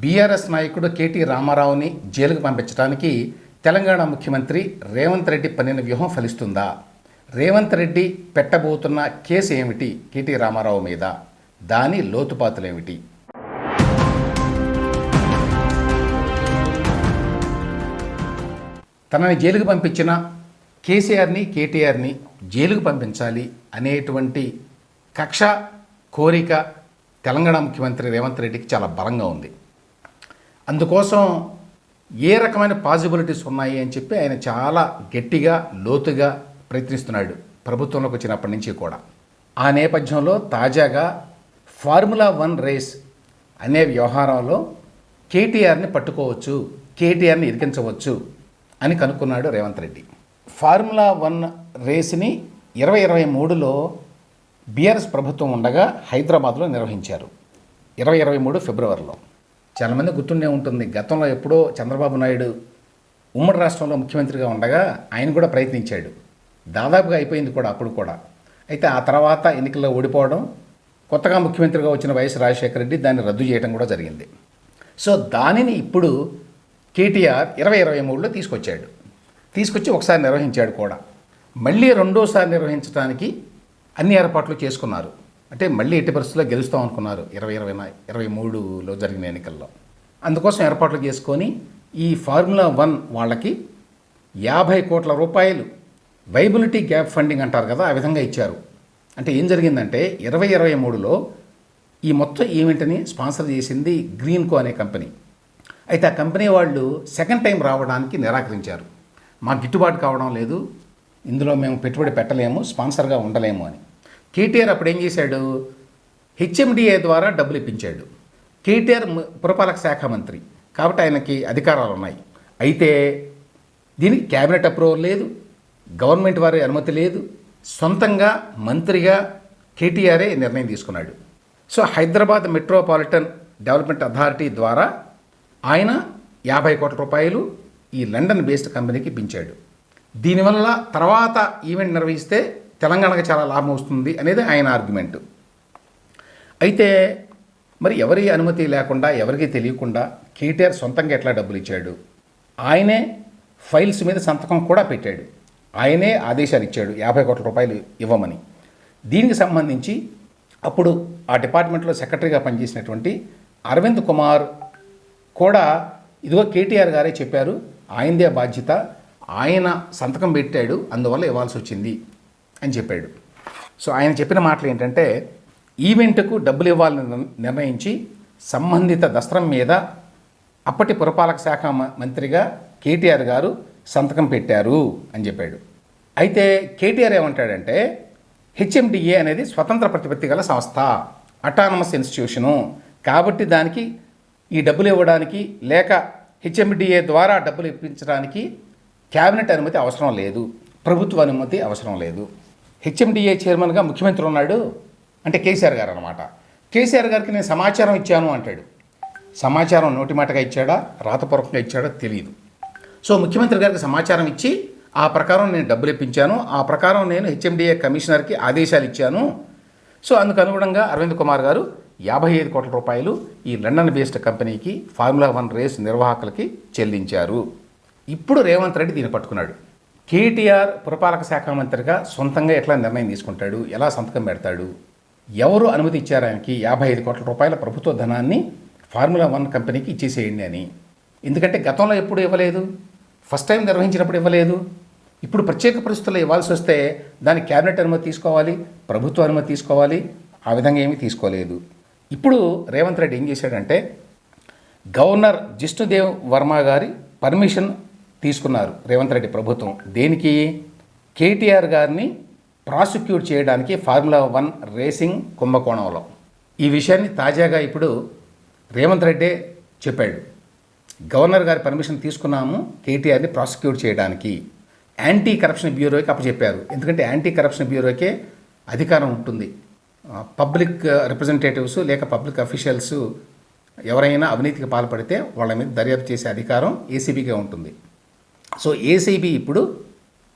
BRS నాయకుడు KT రామారావుని జైలుకు పంపించడానికి తెలంగాణ ముఖ్యమంత్రి రేవంత్ రెడ్డి పన్నిన వ్యూహం ఫలిస్తుందా? రేవంత్ రెడ్డి పెట్టబోతున్న కేసు ఏమిటి కేటీ రామారావు మీద? దాని లోతుపాతులేమిటి తనని జైలుకు పంపించిన కేసీఆర్ని కేటీఆర్ని జైలుకు పంపించాలి అనేటువంటి కక్ష కోరిక తెలంగాణ ముఖ్యమంత్రి రేవంత్ రెడ్డికి చాలా బలంగా ఉంది. అందుకోసం ఏ రకమైన పాసిబిలిటీస్ ఉన్నాయి అని చెప్పి ఆయన చాలా గట్టిగా లోతుగా ప్రయత్నిస్తున్నాడు ప్రభుత్వంలోకి వచ్చినప్పటి నుంచి కూడా. ఆ నేపథ్యంలో తాజాగా ఫార్ములా వన్ రేస్ అనే వ్యవహారంలో కేటీఆర్ని పట్టుకోవచ్చు కేటీఆర్ని ఇరికించవచ్చు అని కనుక్కున్నాడు రేవంత్ రెడ్డి. ఫార్ములా వన్ రేస్ని ఇరవై ఇరవై మూడులో బీఆర్ఎస్ ప్రభుత్వం ఉండగా హైదరాబాద్లో నిర్వహించారు. ఇరవై ఇరవై మూడు ఫిబ్రవరిలో. చాలామంది గుర్తుండే ఉంటుంది. గతంలో ఎప్పుడో చంద్రబాబు నాయుడు ఉమ్మడి రాష్ట్రంలో ముఖ్యమంత్రిగా ఉండగా ఆయన కూడా ప్రయత్నించాడు. దాదాపుగా అయిపోయింది కూడా అప్పుడు కూడా. అయితే ఆ తర్వాత ఎన్నికల్లో ఓడిపోవడం కొత్తగా ముఖ్యమంత్రిగా వచ్చిన వైఎస్ రాజశేఖర రెడ్డి దాన్ని రద్దు చేయడం కూడా జరిగింది. సో దానిని ఇప్పుడు కేటీఆర్ ఇరవై ఇరవై మూడులో తీసుకొచ్చాడు. తీసుకొచ్చి ఒకసారి నిర్వహించాడు కూడా. మళ్ళీ రెండోసారి నిర్వహించడానికి అన్ని ఏర్పాట్లు చేసుకున్నారు. అంటే మళ్ళీ ఎట్టి పరిస్థితుల్లో గెలుస్తాం అనుకున్నారు ఇరవై ఇరవై ఇరవై మూడులో జరిగిన ఎన్నికల్లో. అందుకోసం ఏర్పాట్లు చేసుకొని ఈ ఫార్ములా వన్ వాళ్ళకి యాభై కోట్ల రూపాయలు వైబిలిటీ గ్యాప్ ఫండింగ్ అంటారు కదా ఆ విధంగా ఇచ్చారు. అంటే ఏం జరిగిందంటే ఇరవై ఇరవై మూడులో ఈ మొత్తం ఈవెంట్ని స్పాన్సర్ చేసింది గ్రీన్కో అనే కంపెనీ. అయితే ఆ కంపెనీ వాళ్ళు సెకండ్ టైం రావడానికి నిరాకరించారు. మాకు గిట్టుబాటు కావడం లేదు ఇందులో మేము పెట్టుబడి పెట్టలేము స్పాన్సర్గా ఉండలేము అని. కేటీఆర్ అప్పుడు ఏం చేశాడు? హెచ్ఎండిఏ ద్వారా డబ్బులు ఇప్పించాడు. కేటీఆర్ పురపాలక శాఖ మంత్రి. కాబట్టి ఆయనకి అధికారాలు ఉన్నాయి. అయితే దీనికి క్యాబినెట్ అప్రూవల్ లేదు. గవర్నమెంట్ వారి అనుమతి లేదు. సొంతంగా మంత్రిగా కేటీఆరే నిర్ణయం తీసుకున్నాడు. So Hyderabad metropolitan development authority ద్వారా ఆయన యాభై కోట్ల రూపాయలు ఈ లండన్ బేస్డ్ కంపెనీకి పించాడు దీనివల్ల తర్వాత ఈవెంట్ నిర్వహిస్తే తెలంగాణకు చాలా లాభం వస్తుంది అనేది ఆయన ఆర్గ్యుమెంట్ అయితే మరి ఎవరి అనుమతి లేకుండా ఎవరికీ తెలియకుండా కేటీఆర్ సొంతంగా ఎట్లా డబ్బులు ఇచ్చాడు? ఆయనే ఫైల్స్ మీద సంతకం కూడా పెట్టాడు. ఆయనే ఆదేశాలు ఇచ్చాడు యాభై కోట్ల రూపాయలు ఇవ్వమని. దీనికి సంబంధించి అప్పుడు ఆ డిపార్ట్మెంట్లో సెక్రటరీగా పనిచేసినటువంటి అరవింద్ కుమార్ కూడా ఇదిగో కేటీఆర్ గారే చెప్పారు ఆయనదే బాధ్యత ఆయన సంతకం పెట్టాడు అందువల్ల ఇవ్వాల్సి వచ్చింది. అని చెప్పాడు. సో ఆయన చెప్పిన మాటలు ఏంటంటే ఈవెంట్కు డబ్బులు ఇవ్వాలని నిర్ణయించి సంబంధిత దస్త్రం మీద అప్పటి పురపాలక శాఖ మంత్రిగా కేటీఆర్ గారు సంతకం పెట్టారు అని చెప్పాడు. అయితే కేటీఆర్ ఏమంటాడంటే హెచ్ఎండిఏ అనేది స్వతంత్ర ప్రతిపత్తి గల సంస్థ అటానమస్ ఇన్స్టిట్యూషను కాబట్టి దానికి ఈ డబ్బులు ఇవ్వడానికి లేక హెచ్ఎండిఏ ద్వారా డబ్బులు ఇప్పించడానికి క్యాబినెట్ అనుమతి అవసరం లేదు. ప్రభుత్వ అనుమతి అవసరం లేదు. హెచ్ఎండిఏ చైర్మన్గా ముఖ్యమంత్రి ఉన్నాడు అంటే కేసీఆర్ గారు అనమాట కేసీఆర్ గారికి నేను సమాచారం ఇచ్చాను అంటాడు. సమాచారం నోటి మాటగా ఇచ్చాడా? రాతపూర్వకంగా ఇచ్చాడా తెలియదు సో ముఖ్యమంత్రి గారికి సమాచారం ఇచ్చి ఆ ప్రకారం నేను డబ్బులు ఇప్పించాను. ఆ ప్రకారం నేను హెచ్ఎండిఏ కమిషనర్కి ఆదేశాలు ఇచ్చాను. సో అందుకు అనుగుణంగా అరవింద్ కుమార్ గారు యాభై ఐదు కోట్ల రూపాయలు ఈ లండన్ బేస్డ్ కంపెనీకి ఫార్ములా వన్ రేస్ నిర్వాహకులకి చెల్లించారు. ఇప్పుడు రేవంత్ రెడ్డి దీన్ని పట్టుకున్నాడు. కేటీఆర్ పురపాలక శాఖ మంత్రిగా సొంతంగా ఎట్లా నిర్ణయం తీసుకుంటాడు? ఎలా సంతకం పెడతాడు? ఎవరు అనుమతి ఇచ్చారు ఆయనకి? యాభై ఐదు కోట్ల రూపాయల ప్రభుత్వ ధనాన్ని ఫార్ములా వన్ కంపెనీకి ఇచ్చేసేయండి అని. ఎందుకంటే గతంలో ఎప్పుడు ఇవ్వలేదు? ఫస్ట్ టైం నిర్వహించినప్పుడు ఇవ్వలేదు. ఇప్పుడు ప్రత్యేక పరిస్థితుల్లో ఇవ్వాల్సి వస్తే దాని క్యాబినెట్ అనుమతి తీసుకోవాలి ప్రభుత్వ అనుమతి తీసుకోవాలి ఆ విధంగా ఏమీ తీసుకోలేదు. ఇప్పుడు రేవంత్ రెడ్డి ఏం చేశాడంటే గవర్నర్ జిష్ణుదేవ్ వర్మ గారి పర్మిషన్ తీసుకున్నారు రేవంత్ రెడ్డి ప్రభుత్వం. దేనికి? కేటీఆర్ గారిని ప్రాసిక్యూట్ చేయడానికి ఫార్ములా వన్ రేసింగ్ కుంభకోణంలో. ఈ విషయాన్ని తాజాగా ఇప్పుడు రేవంత్ రెడ్డే చెప్పాడు. గవర్నర్ గారి పర్మిషన్ తీసుకున్నాము కేటీఆర్ని ప్రాసిక్యూట్ చేయడానికి. యాంటీ కరప్షన్ బ్యూరోకి అప్పచెప్పారు. ఎందుకంటే యాంటీ కరప్షన్ బ్యూరోకే అధికారం ఉంటుంది. పబ్లిక్ రిప్రజెంటేటివ్స్ లేక పబ్లిక్ అఫీషియల్స్ ఎవరైనా అవినీతికి పాల్పడితే వాళ్ళ మీద దర్యాప్తు చేసే అధికారం ఏసీబీకే ఉంటుంది. సో ఏసీబీ ఇప్పుడు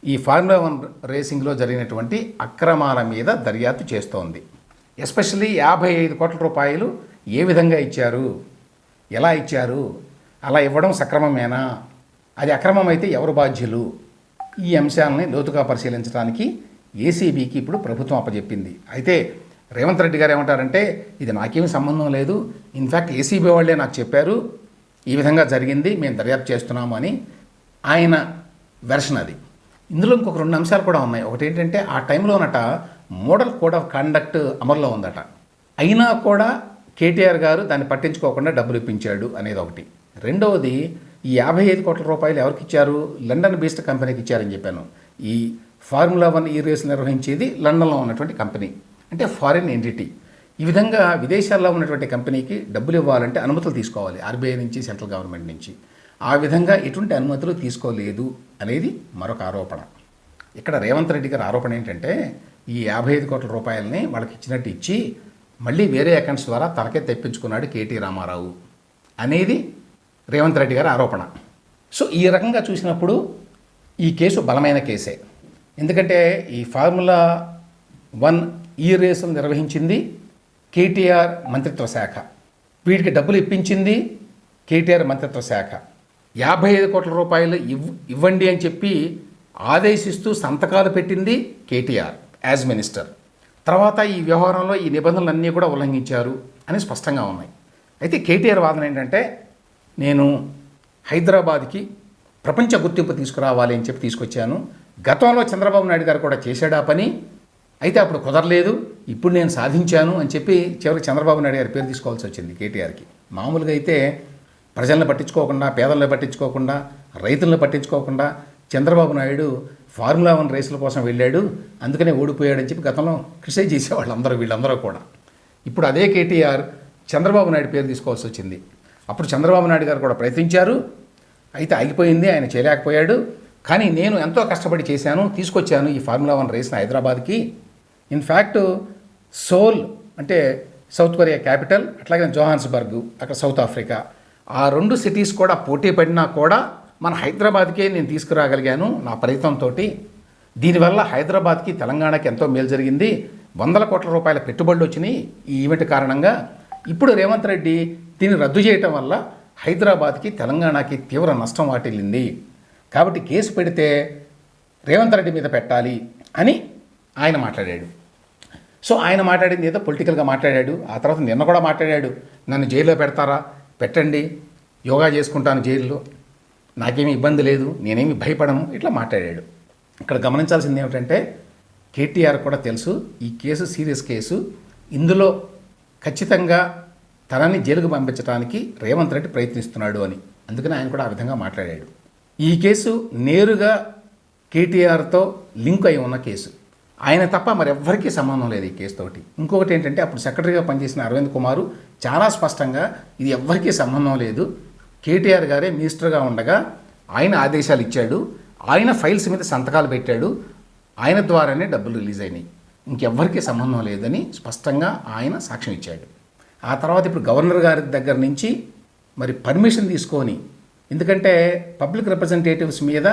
ఈ ఫార్ములా వన్ రేసింగ్లో జరిగినటువంటి అక్రమాల మీద దర్యాప్తు చేస్తోంది. ఎస్పెషల్లీ యాభై ఐదు కోట్ల రూపాయలు ఏ విధంగా ఇచ్చారు? ఎలా ఇచ్చారు? అలా ఇవ్వడం సక్రమమేనా? అది అక్రమమైతే ఎవరు బాధ్యులు? ఈ అంశాలని లోతుగా పరిశీలించడానికి ఏసీబీకి ఇప్పుడు ప్రభుత్వం అప్పజెప్పింది. అయితే రేవంత్ రెడ్డి గారు ఏమంటారంటే ఇది నాకేమి సంబంధం లేదు. ఇన్ఫ్యాక్ట్ ఏసీబీ వాళ్ళే నాకు చెప్పారు. ఈ విధంగా జరిగింది. మేము దర్యాప్తు చేస్తున్నాము అని ఆయన వెర్షన్ అది. ఇందులో ఇంకొక రెండు అంశాలు కూడా ఉన్నాయి. ఒకటి ఏంటంటే ఆ టైంలోనట మోడల్ కోడ్ ఆఫ్ కండక్ట్ అమల్లో ఉందట. అయినా కూడా కేటీఆర్ గారు దాన్ని పట్టించుకోకుండా డబ్బులు ఇప్పించాడు అనేది ఒకటి. రెండవది ఈ యాభై ఐదు కోట్ల రూపాయలు ఎవరికి ఇచ్చారు? లండన్ బేస్డ్ కంపెనీకి ఇచ్చారని చెప్పాను. ఈ ఫార్ములా వన్ ఈ రేస్ నిర్వహించేది లండన్లో ఉన్నటువంటి కంపెనీ అంటే ఫారిన్ ఎంటిటీ ఈ విధంగా విదేశాల్లో ఉన్నటువంటి కంపెనీకి డబ్బులు ఇవ్వాలంటే అనుమతులు తీసుకోవాలి. ఆర్బీఐ నుంచి సెంట్రల్ గవర్నమెంట్ నుంచి. ఆ విధంగా ఎటువంటి అనుమతులు తీసుకోలేదు అనేది మరొక ఆరోపణ. ఇక్కడ రేవంత్ రెడ్డి గారి ఆరోపణ ఏంటంటే ఈ యాభై ఐదు కోట్ల రూపాయలని వాళ్ళకి ఇచ్చినట్టు ఇచ్చి మళ్ళీ వేరే అకౌంట్స్ ద్వారా తనకే తెప్పించుకున్నాడు కేటీ రామారావు అనేది రేవంత్ రెడ్డి గారి ఆరోపణ. సో ఈ రకంగా చూసినప్పుడు ఈ కేసు బలమైన కేసే. ఎందుకంటే ఈ ఫార్ములా వన్ ఈ రేసును నిర్వహించింది కేటీఆర్ మంత్రిత్వ శాఖ. వీటికి డబ్బులు ఇప్పించింది కేటీఆర్ మంత్రిత్వ శాఖ. యాభై ఐదు కోట్ల రూపాయలు ఇవ్ ఇవ్వండి అని చెప్పి ఆదేశిస్తూ సంతకాలు పెట్టింది కేటీఆర్ యాజ్ మినిస్టర్. తర్వాత ఈ వ్యవహారంలో ఈ నిబంధనలన్నీ కూడా ఉల్లంఘించారు అని స్పష్టంగా ఉన్నాయి. అయితే కేటీఆర్ వాదన ఏంటంటే నేను హైదరాబాద్కి ప్రపంచ గుర్తింపు తీసుకురావాలి అని చెప్పి తీసుకొచ్చాను. గతంలో చంద్రబాబు నాయుడు గారు కూడా చేశాడా పని. అయితే అప్పుడు కుదరలేదు. ఇప్పుడు నేను సాధించాను అని చెప్పి చివరికి చంద్రబాబు నాయుడు గారి పేరు తీసుకోవాల్సి వచ్చింది కేటీఆర్కి. మామూలుగా అయితే ప్రజలను పట్టించుకోకుండా పేదలను పట్టించుకోకుండా రైతులను పట్టించుకోకుండా చంద్రబాబు నాయుడు ఫార్ములా వన్ రేసుల కోసం వెళ్ళాడు. అందుకనే ఓడిపోయాడని చెప్పి గతంలో క్రిటిసైజ్ చేసేవాళ్ళు అందరూ వీళ్ళందరూ కూడా. ఇప్పుడు అదే కేటీఆర్ చంద్రబాబు నాయుడు పేరు తీసుకోవాల్సి వచ్చింది. అప్పుడు చంద్రబాబు నాయుడు గారు కూడా ప్రయత్నించారు. అయితే ఆగిపోయింది ఆయన చేయలేకపోయాడు. కానీ నేను ఎంతో కష్టపడి చేశాను తీసుకొచ్చాను ఈ ఫార్ములా వన్ రేస్ని హైదరాబాద్కి. ఇన్ఫ్యాక్ట్ సోల్ అంటే సౌత్ కొరియా క్యాపిటల్ అట్లాగే జోహాన్స్బర్గ్ అక్కడ సౌత్ ఆఫ్రికా. ఆ రెండు సిటీస్ కూడా పోటీ పడినా కూడా మన హైదరాబాద్కే నేను తీసుకురాగలిగాను నా ప్రయత్నంతో దీనివల్ల హైదరాబాద్కి తెలంగాణకి ఎంతో మేలు జరిగింది. వందల కోట్ల రూపాయల పెట్టుబడులు వచ్చినాయి ఈ ఈవెంట్ కారణంగా. ఇప్పుడు రేవంత్ రెడ్డి దీన్ని రద్దు చేయటం వల్ల హైదరాబాద్కి తెలంగాణకి తీవ్ర నష్టం వాటిల్లింది. కాబట్టి కేసు పెడితే రేవంత్ రెడ్డి మీద పెట్టాలి అని ఆయన మాట్లాడాడు. సో ఆయన మాట్లాడింది ఏదో పొలిటికల్గా మాట్లాడాడు. ఆ తర్వాత నిన్న కూడా మాట్లాడాడు. నన్ను జైల్లో పెడతారా? పెట్టండి యోగా చేసుకుంటాను జైల్లో. నాకేమీ ఇబ్బంది లేదు నేనేమి భయపడను ఇట్లా మాట్లాడాడు. ఇక్కడ గమనించాల్సింది ఏమిటంటే కేటీఆర్ కూడా తెలుసు ఈ కేసు సీరియస్ కేసు. ఇందులో ఖచ్చితంగా తనని జైలుకు పంపించడానికి రేవంత్ రెడ్డి ప్రయత్నిస్తున్నాడు అని. అందుకని ఆయన కూడా ఆ విధంగా మాట్లాడాడు. ఈ కేసు నేరుగా కేటీఆర్తో లింక్ అయి ఉన్న కేసు. ఆయన తప్ప మరి ఎవ్వరికీ సంబంధం లేదు ఈ కేసుతోటి ఇంకొకటి ఏంటంటే అప్పుడు సెక్రటరీగా పనిచేసిన అరవింద్ కుమారు చాలా స్పష్టంగా ఇది ఎవ్వరికీ సంబంధం లేదు. కేటీఆర్ గారే మినిస్టర్గా ఉండగా ఆయన ఆదేశాలు ఇచ్చాడు. ఆయన ఫైల్స్ మీద సంతకాలు పెట్టాడు. ఆయన ద్వారానే డబ్బులు రిలీజ్ అయినాయి. ఇంకెవ్వరికీ సంబంధం లేదని స్పష్టంగా ఆయన సాక్ష్యం ఇచ్చాడు. ఆ తర్వాత ఇప్పుడు గవర్నర్ గారి దగ్గర నుంచి మరి పర్మిషన్ తీసుకొని ఎందుకంటే పబ్లిక్ రిప్రజెంటేటివ్స్ మీద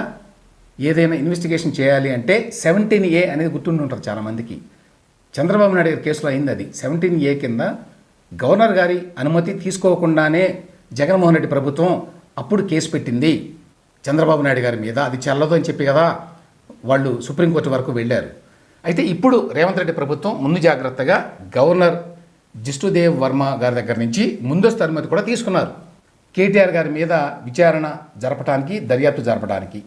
ఏదైనా ఇన్వెస్టిగేషన్ చేయాలి అంటే సెవెంటీన్ ఏ అనేది గుర్తుండి ఉంటారు చాలామందికి. చంద్రబాబు నాయుడు గారి కేసులో అయింది అది సెవెంటీన్ ఏ కింద గవర్నర్ గారి అనుమతి తీసుకోకుండానే జగన్మోహన్ రెడ్డి ప్రభుత్వం అప్పుడు కేసు పెట్టింది చంద్రబాబు నాయుడు గారి మీద. అది చెల్లదు అని చెప్పి కదా వాళ్ళు సుప్రీంకోర్టు వరకు వెళ్ళారు. అయితే ఇప్పుడు రేవంత్ రెడ్డి ప్రభుత్వం ముందు జాగ్రత్తగా గవర్నర్ జిష్ణుదేవ్ వర్మ గారి దగ్గర నుంచి ముందస్తు అనుమతి కూడా తీసుకున్నారు. కేటీఆర్ గారి మీద విచారణ జరపడానికి దర్యాప్తు జరపడానికి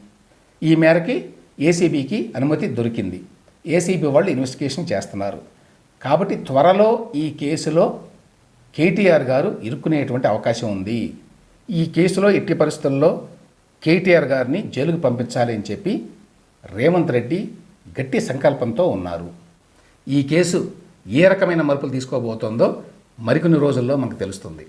ఈ మేరకి ఏసీబీకి అనుమతి దొరికింది. ఏసీబీ వాళ్ళు ఇన్వెస్టిగేషన్ చేస్తున్నారు. కాబట్టి త్వరలో ఈ కేసులో కేటీఆర్ గారు ఇరుక్కునేటువంటి అవకాశం ఉంది. ఈ కేసులో ఎట్టి పరిస్థితుల్లో కేటీఆర్ గారిని జైలుకు పంపించాలి అని చెప్పి రేవంత్ రెడ్డి గట్టి సంకల్పంతో ఉన్నారు. ఈ కేసు ఏ రకమైన మలుపులు తీసుకోబోతోందో మరికొన్ని రోజుల్లో మనకు తెలుస్తుంది.